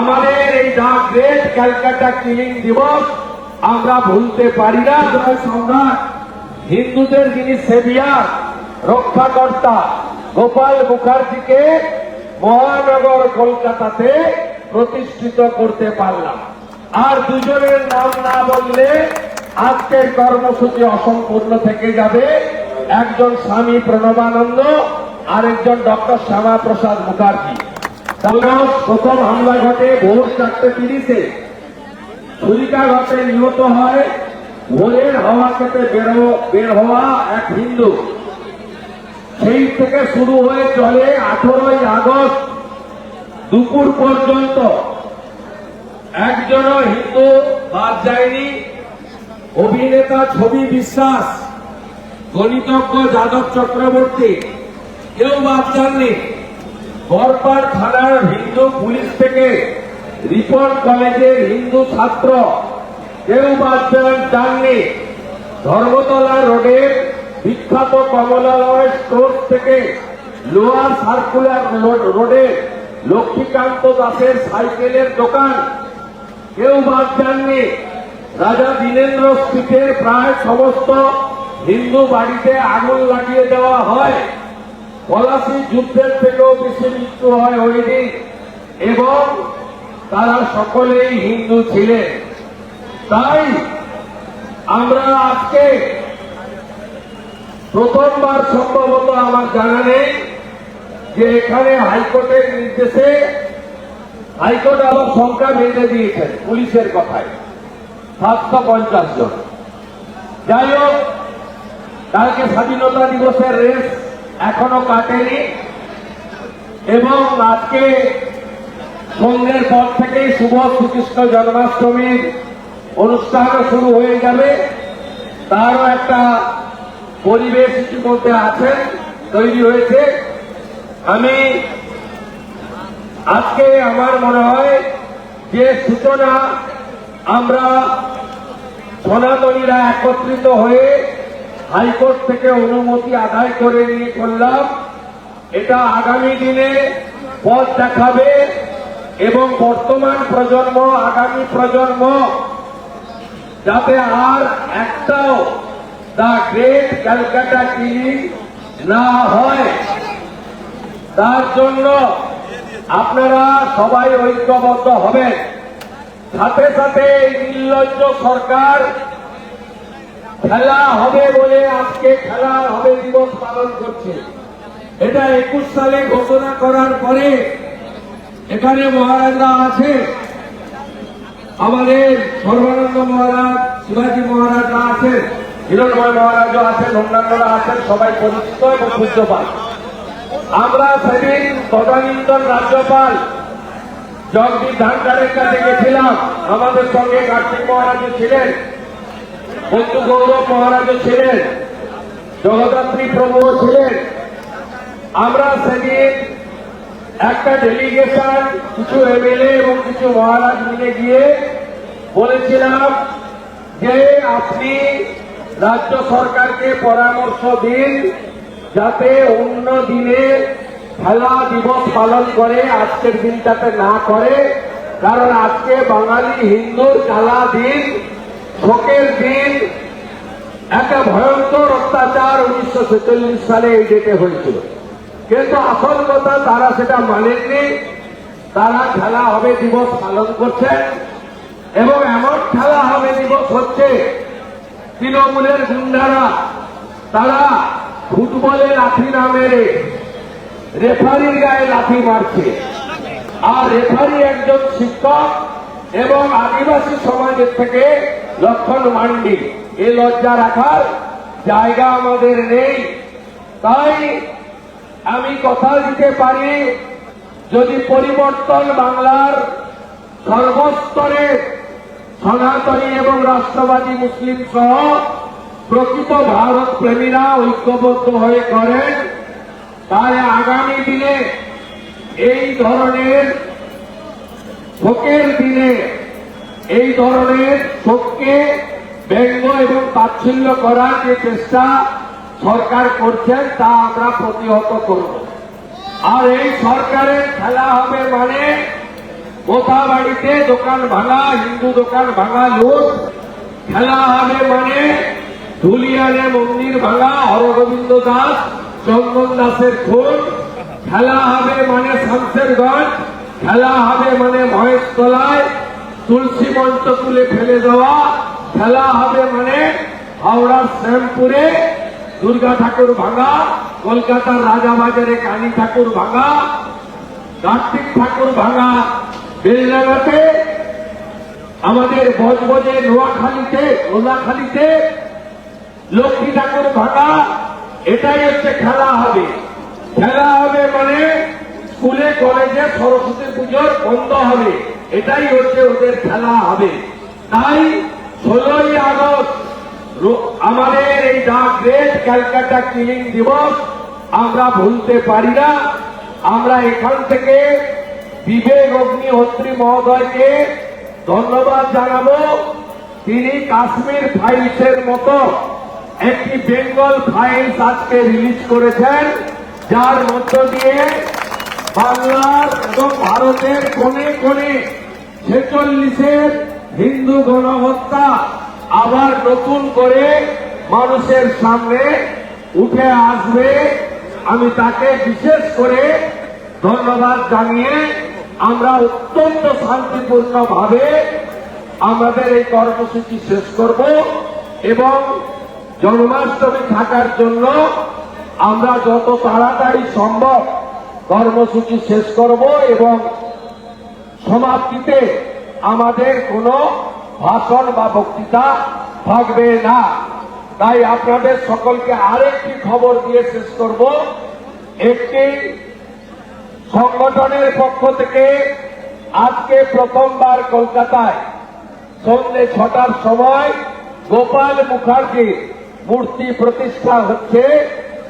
আমাদের এই দা great Calcutta killing দিবস আমরা ভুলতে পারি না। সম্রাট হিন্দুদের যিনি সেভিয়ার রক্ষাকর্তা গোপাল মুখার্জিকে মহানগর কলকাতাতে প্রতিষ্ঠিত করতে পারলাম। আর দুজনের নাম না বললে আজকের কর্মসূচি অসম্পূর্ণ থেকে যাবে। একজন স্বামী প্রণবানন্দ, আরেকজন ডক্টর শ্যামা প্রসাদ মুখার্জি। তাহলে প্রথম হামলা ঘটে ভোর চারটে তিরিশে। ছুরিকাঘাতে নিহত হয় ভোরের হাওয়া খেতে বেরো বের হওয়া এক হিন্দু। সেই থেকে শুরু হয়ে চলে আঠেরোই আগস্ট দুপুর পর্যন্ত। একজনও হিন্দু বাদ যায়নি। অভিনেতা ছবি বিশ্বাস, গণিতজ্ঞ যাদব চক্রবর্তী, কেউ বাদ যাননি। বরপাড় থানার হিন্দু পুলিশ থেকে রিপন কলেজের হিন্দু ছাত্র কেউ বাদ যান- যাননি ধর্মতলা রোডের বিখ্যাত কমলালয় স্টোর থেকে লোয়ার সার্কুলার রোডে লক্ষ্মীকান্ত দাসের সাইকেলের দোকান। কেউ বাদ যাননি রাজা দীনেন্দ্র স্ট্রিটের প্রায় সমস্ত হিন্দু বাড়িতে আগুন লাগিয়ে দেওয়া হয়। পলাশি যুদ্ধের থেকেও বেশি মৃত্যু হয় ওই এবং তারা সকলেই হিন্দু ছিলেন। তাই আমরা আজকে প্রথমবার সম্ভবত আমার জানা নেই যে এখানে হাইকোর্টের নির্দেশে হাইকোর্ট আবার সংখ্যা বেঁধে দিয়েছেন পুলিশের কথায়, সাতশো পঞ্চাশ জন। যাই হোক, কালকে স্বাধীনতা দিবসের রেস এখনও কাটেনি এবং আজকে সন্ধ্যের পর থেকে শুভ শ্রীকৃষ্ণ জন্মাষ্টমীর অনুষ্ঠান শুরু হয়ে যাবে। তারও একটা পরিবেশ ইতিমধ্যে আছে, তৈরি হয়েছে। আমি আজকে আমার মনে হয় যে সূচনা আমরা সনাতনীরা একত্রিত হয়ে হাইকোর্ট থেকে অনুমতি আদায় করে নিয়ে করলাম এটা আগামী দিনে পথ দেখাবে এবং বর্তমান প্রজন্ম, আগামী প্রজন্ম যাতে আর একটাও দা গ্রেট ক্যালকাটা ক্লিনিক না হয়। তার জন্য আপনারা সবাই ঐক্যবদ্ধ হবেন। সাথে সাথে এই নির্লজ্জ সরকার খেলা হবে বলে আজকে খেলা হবে দিবস পালন করছে। এটা একুশ সালে ঘোষণা করার পরে এখানে মহারাজরা আছে। আমাদের সর্বানন্দ মহারাজ, শিবাজী মহারাজরা আছেন, হিরণময় মহারাজও আছেন, অন্যান্যরা আছেন, সবাই পরিচিত এবং পূজ্যপাল। আমরা সেদিন তদানীন্তন রাজ্যপাল জগদীপ ধানকারের কাছে গেছিলাম আমাদের সঙ্গে কার্তিক মহারাজও ছিলেন। বন্ধু গৌরব মহারাজও ছিলেন, জগদ্ধাত্রী প্রভুও ছিলেন। আমরা সেদিন একটা ডেলিগেশন কিছু এমএলএ এবং কিছু মহারাজ মিলে গিয়ে বলেছিলাম যে আপনি রাজ্য সরকারকে পরামর্শ দিন যাতে অন্য দিনে খেলা দিবস পালন করে, আজকের দিনটাতে না করে, কারণ আজকে বাঙালি হিন্দুর খেলা দিন। শোকের দিন একটা ভয়ঙ্কর অত্যাচার উনিশশো ছেচল্লিশ সালে এই ডেটে হয়েছিল। কিন্তু আসল কথা, তারা সেটা মানেননি। তারা খেলা হবে দিবস পালন করছেন এবং এমন খেলা হবে দিবস হচ্ছে তৃণমূলের গুন্ডারা, তারা ফুটবলে লাঠি না মেরে রেফারির গায়ে লাঠি মারছে। আর রেফারি একজন শিক্ষক এবং আদিবাসী সমাজের থেকে লক্ষণ মান্ডি। এ লজ্জা রাখার জায়গা আমাদের নেই। তাই আমি কথা দিতে পারি, যদি পরিবর্তন বাংলার সর্বস্তরে সনাতনী এবং রাষ্ট্রবাদী মুসলিম সহ প্রকৃত ভারত প্রেমীরা ঐক্যবদ্ধ হয়ে করেন তাহলে আগামী দিনে এই ধরনের শোকের দিনে এই ধরনের শোককে ব্যঙ্গ এবং তাচ্ছিল্য করার যে চেষ্টা সরকার করছেন, তা আমরা প্রতিহত করব। আর এই সরকারের খেলা হবে মানে কোথা বাড়িতে দোকান ভাঙা, হিন্দু দোকান ভাঙা, লুট। খেলা হবে মানে ধুলিয়ানে মন্দির ভাঙা হরগোবিন্দ দাস, চন্দন দাসের খুন খেলা হবে মানে শামসেরগঞ্জ। খেলা হবে মানে মঞ্চ তুলে ফেলে দেওয়া খেলা হবে মানে হাওড়ার শ্যামপুরে, দুর্গা ঠাকুর ভাঙা, কলকাতার রাজাবাজারে কালী ঠাকুর ভাঙা, কার্তিক ঠাকুর ভাঙা, বেলডাঙ্গাতে, আমাদের বজবজে নোয়াখালীতে নোয়াখালীতে লক্ষ্মী ঠাকুর ভাঙা, এটাই হচ্ছে খেলা হবে। খেলা হবে মানে স্কুলে, কলেজে সরস্বতী পুজোর বন্ধ হবে। এটাই হচ্ছে ওদের খেলা হবে। তাই ষোলোই আগস্ট আমাদের এই দা গ্রেট ক্যালকাটা কিলিং দিবস আমরা ভুলতে পারি না। আমরা এখান থেকে বিবেক অগ্নিহোত্রী মহোদয়কে ধন্যবাদ জানাব। তিনি কাশ্মীর ফাইলসের মতো একটি বেঙ্গল ফাইলস আজকে রিলিজ করেছেন, যার মধ্য দিয়ে বাংলার এবং ভারতের কোণে কোণে ছেচল্লিশের হিন্দু গণহত্যা আবার নতুন করে মানুষের সামনে উঠে আসবে। আমি তাকে বিশেষ করে ধন্যবাদ জানিয়ে আমরা অত্যন্ত শান্তিপূর্ণ ভাবে আমাদের এই কর্মসূচি শেষ করব এবং জন্মাষ্টমী থাকার জন্য আমরা যত তাড়াতাড়ি সম্ভব কর্মসূচি শেষ করব এবং সমাপ্তিতে আমাদের কোনো ভাষণ বা বক্তৃতা থাকবে না। তাই আপনাদের সকলকে আরেকটি খবর দিয়ে শেষ করব। একটি সংগঠনের পক্ষ থেকে আজকে প্রথমবার কলকাতায় সন্ধ্যে ছটার সময় গোপাল মুখার্জি মূর্তি প্রতিষ্ঠা হচ্ছে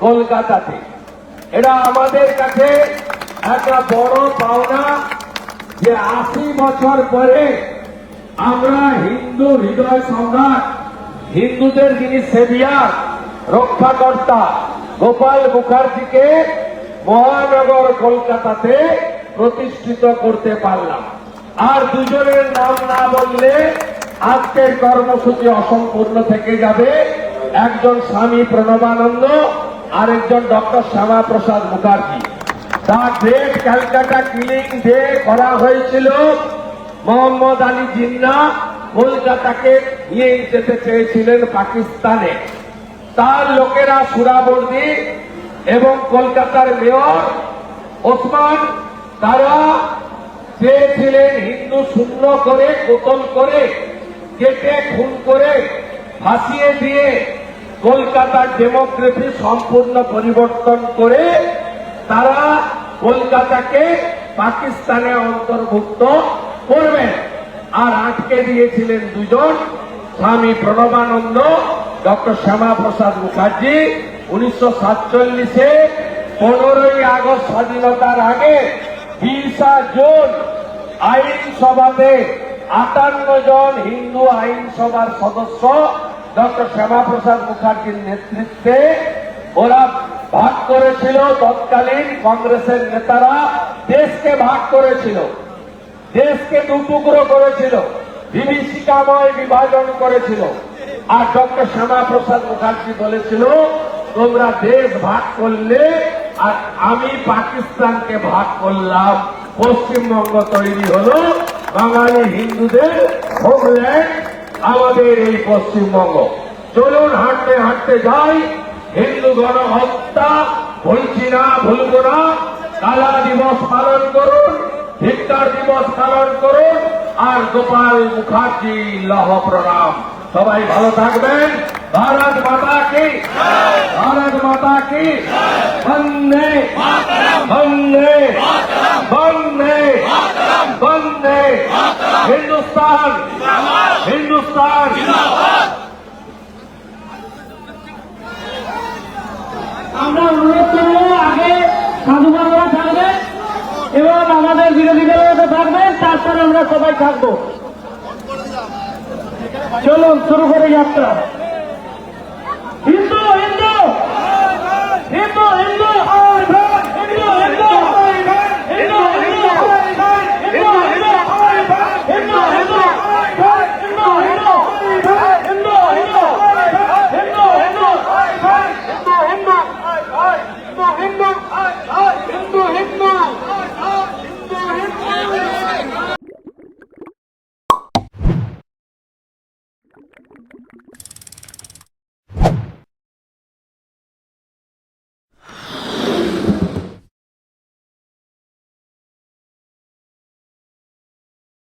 কলকাতাতে। এটা আমাদের কাছে একটা বড় পাওনা যে আশি বছর পরে আমরা হিন্দু হৃদয় সম্রাট, হিন্দুদের যিনি সেভিয়ার রক্ষাকর্তা গোপাল মুখার্জিকে মহানগর কলকাতাতে প্রতিষ্ঠিত করতে পারলাম। আর দুজনের নাম না বললে আজকের কর্মসূচি অসম্পূর্ণ থেকে যাবে। একজন স্বামী প্রণবানন্দ আরেকজন doctor Shyama Prasad Mukherjee. The great Calcutta killing day করা হয়েছিল। মোহাম্মদ আলী জিন্না কলকাতাকে নিয়ে যেতে চেয়েছিলেন পাকিস্তানে। তার লোকেরা সুরাবর্দী এবং কলকাতার মেয়র ওসমান তারা চেয়েছিলেন হিন্দু শূন্য করে কোতল করে, কেটে খুন করে, ফাঁসিয়ে দিয়ে কলকাতার ডেমোক্রেসি সম্পূর্ণ পরিবর্তন করে তারা কলকাতাকে পাকিস্তানে অন্তর্ভুক্ত করবেন আর আটকে দিয়েছিলেন দুজন, স্বামী প্রণবানন্দ, ডক্টর শ্যামা প্রসাদ মুখার্জি। উনিশশো সাতচল্লিশে পনেরোই আগস্ট স্বাধীনতার আগে বিশা জুন আইনসভাতে আটান্ন জন হিন্দু আইনসভার সদস্য ডক্টর শ্যামাপ্রসাদ মুখার্জির নেতৃত্বে ওরা ভাগ করেছিল, তৎকালীন কংগ্রেসের নেতারা দেশকে ভাগ করেছিল। দেশকে দুটুকরো করেছিল, বিভীষিকাময় বিভাজন করেছিল। আর ডক্টর শ্যামাপ্রসাদ মুখার্জি বলেছিল, তোমরা দেশ ভাগ করলে আর আমি পাকিস্তানকে ভাগ করলাম। পশ্চিমবঙ্গ তৈরি হলো, বাঙালি হিন্দুদের হোমল্যান্ড আমাদের এই পশ্চিমবঙ্গ। চলুন হাঁটতে হাঁটতে যাই। হিন্দু গণহত্যা বলছি না, ভুলবো না। কালা দিবস পালন করুন ভিক্টর দিবস পালন করুন, আর গোপাল মুখার্জি লহ প্রণাম। সবাই ভালো থাকবেন। ভারত মাতা কি? ভারত মাতা কি? বন্দে। বন্দে। বন্দে। বন্দে। হিন্দুস্তান। হিন্দুস্তান আমরা অনুরোধ করব আগে সাধু থাকবে এবং আমাদের বিরোধী দলনেতা থাকবেন তারপরে আমরা সবাই থাকব। চলুন, শুরু করে যাত্রা।